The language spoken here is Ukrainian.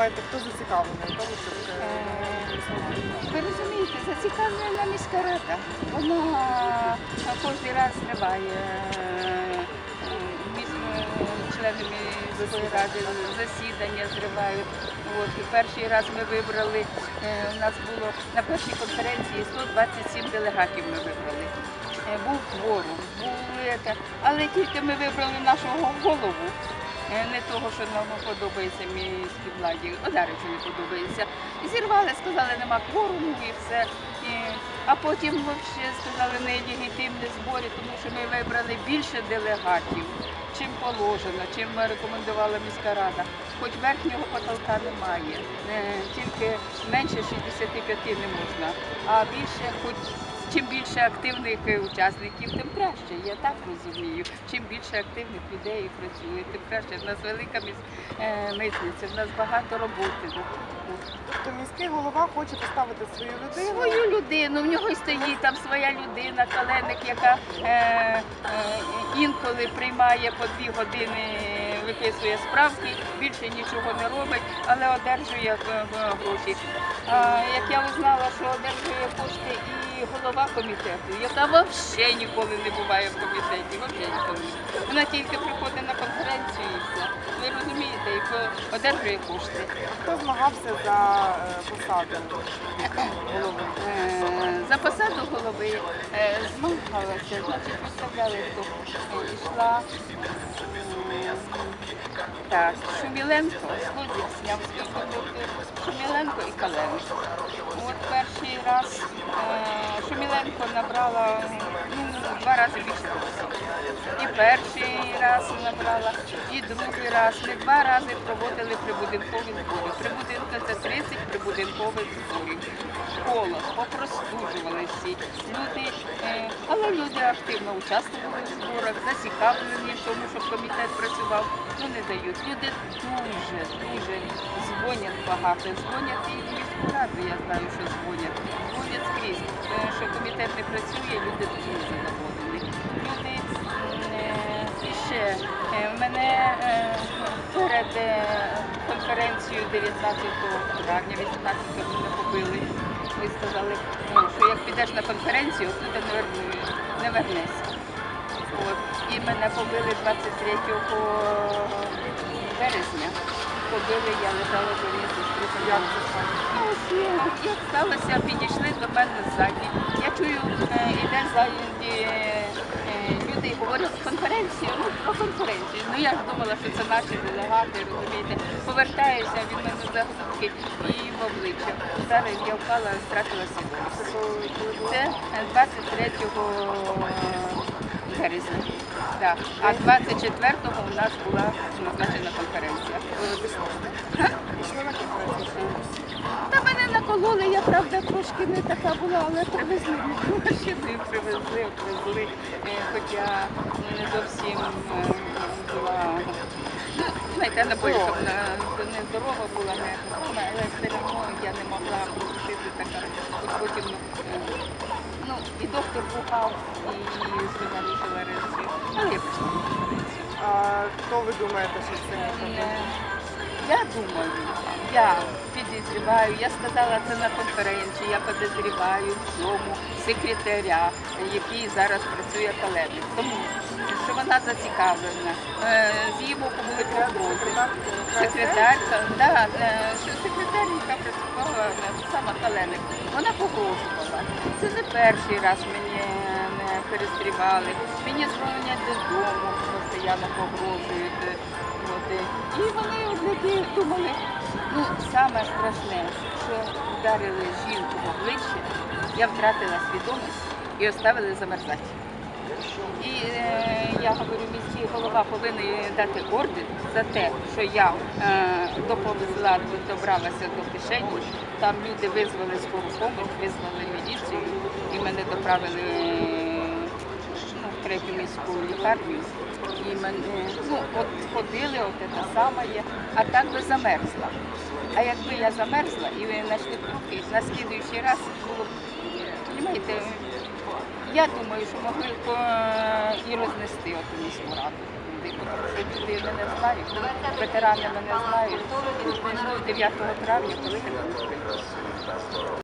думаєте, хто зацікавлений в тому, щоб е, Ви розумієте, зацікавлена міська рада. Вона кожен раз триває е, е, міської ради засідання зривають. От, і перший раз ми вибрали, е, у нас було на першій конференції 127 делегатів ми вибрали. Е, Був кворум, але тільки ми вибрали нашого голову. Е, Не того, що нам подобається міській владі, Одарицю не подобається. І зірвали, сказали, нема кворуму і все. І, а потім взагалі сказали нелегітимні збори, тому що ми вибрали більше делегатів, чим положено, чим рекомендувала міська рада. Хоч верхнього потолка немає, е, тільки менше 65 не можна, а більше хоч. Чим більше активних е, учасників, тим краще. Я так розумію. Чим більше активних людей працює, тим краще. В нас велика е, митниця, в нас багато роботи. тобто міський голова хоче поставити свою людину? Свою людину, в нього й стоїть там своя людина, каленик, яка е, е, інколи приймає по дві години, виписує справки, більше нічого не робить, але одержує е, е, як я узнала, що одержує кошти і голова комітету, яка взагалі ніколи не буває в комітеті, взагалі ніколи. Вона тільки приходить на конференцію і все. Ви розумієте, і одержує кошти. Хто змагався за е, посаду голови? Е, За посаду голови е, змагалася, хто е, йшла так, Шуміленко, Слузик зняв Шуміленко і Каленко. От перший раз е, Шуміленко набрала ну, два рази більше. І перший раз набрала, і другий раз. Ми два рази проводили прибудинкові збори. Прибудинка це 30 прибудинкових зборів. Коло, попростужували всі. Люди, е, але люди активно участвували в зборах, зацікавлені тому, щоб комітет працював. Ну не дають. Люди дуже, дуже дзвонять багато. Дзвонять і міську раду, я знаю, що дзвонять. Дзвонять скрізь, що комітет не працює, люди дуже задоволені. Люди е, ще е, мене перед конференцією 19 травня, 18 мене побили. Ви сказали, ну, що як підеш на конференцію, туди не, не вернешся. От. І мене побили 23 березня. Побили, я лежала Як це сталося? Ну, є. як сталося, підійшли до мене ззаді. Я чую, е, іде ззаді е, і конференцію, ну про конференцію. Ну я ж думала, що це наші делегати, розумієте. Повертаюся від мене за грудки і в обличчя. Зараз я впала, втратила свідомість. Це коли коли було? Це е, 23 березня. Да. А 24-го у нас була назначена конференція. Конференцію. Та мене накололи, я правда трошки не така була, але привезли машини, привезли, привезли. Е, Хоча не зовсім е, була, ну, знаєте, набоївка не здорова була, не саме, але все одно я не могла пропустити така. От потім, е, ну, і доктор бухав, і нарушила реакцію. Але я пішла на. А хто ви думаєте, що це. Я думаю, я підозріваю, я сказала це на конференції, я підозріваю в цьому секретаря, який зараз працює каледник. Тому що вона зацікавлена. Е, З її боку були погрози. Секретарка, да, е, що секретар, яка працювала е, сама каленик, вона погрожувала. Це не перший раз мені не перестрівали. Мені дзвонять додому, постійно погрожують. е, е, І вони думали, ну саме страшне, що вдарили жінку в обличчя, я втратила свідомість і оставили замерзати. І е, я говорю, міський голова повинен дати орден за те, що я е, доповезла, добралася до кишені. Там люди визвали скору помощь, визвали міліцію і мене доправили е, ну, в третю міську лікарню. І мене ну, от ходили, от це саме а так би замерзла. А якби я замерзла і ви знайшли трупи, на слідуючий раз було б, розумієте, я думаю, що могли б е, і рознести оту міську раду. люди мене знають, ветерани мене знають. Ну, 9 травня, коли я.